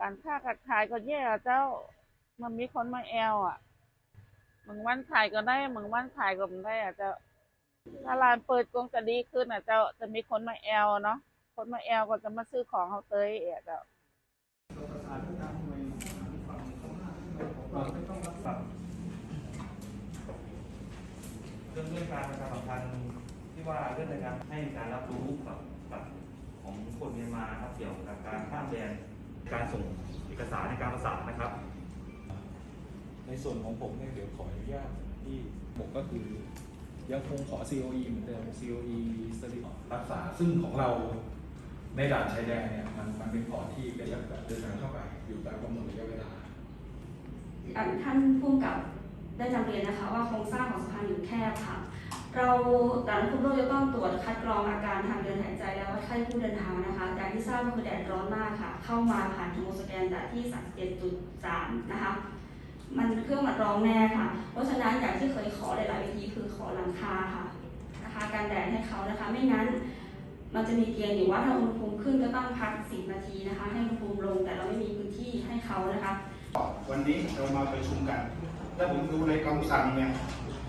การค้าการขายก็แย่เจ้า มันมีคนมาแอลอะบางวันขายก็ได้บางวันขายก็ไม่ได้อะเจ้าถ้าร้านเปิดกงจะดีขึ้นอะเจ้าจะมีคนมาแอลเนาะคนมาแอลก็จะมาซื้อของเขาเตยเอะเจ้าเรื่องเรื่องการประชาสัมพันธ์ที่ว่าเรื่องในการให้การรับรู้กับกับของคนเมียนมาครับเกี่ยวกับการข้ามแดน การส่งเอกสารในการประสานนะครับ ในส่วนของผมเนี่ยเดี๋ยวขออนุญาตที่ผมก็คือยังคงขอ COE เหมือนเดิม COE สลิปรักษาซึ่งของเราในด่านชายแดนเนี่ยมันมันเป็นพอร์ตที่เป็นแบบเดินทางเข้าไป อยู่ตามกำหนดระยะเวลาอะท่านผู้กำกับได้นำเรียนนะคะว่าโครงสร้างของสะพานอยู่แคบค่ะ เราแต่ละคุมโรคจะต้องตรวจคัดกรองอาการทางเดินหายใจแล้วว่าใครผู้เดินทางนะคะอย่างที่ทราบคือแดดร้อนมากค่ะ เข้ามาผ่านเทอร์โมสแกนแต่ที่ 37.3 นะคะ มันเครื่องมันร้องแน่ค่ะ เพราะฉะนั้นอย่างที่เคยขอหลายๆวิธีคือขอหลังคาค่ะนะคะการแดดให้เขานะคะ ไม่งั้นมันจะมีเกณฑ์อยู่ว่าถ้าอุณหภูมิขึ้นก็ต้องพัก 10 นาทีนะคะ ให้อุณหภูมิลงแต่เราไม่มีพื้นที่ให้เขานะคะ วันนี้เรามาประชุมกัน แล้วผมดูในคำสั่งเนี่ย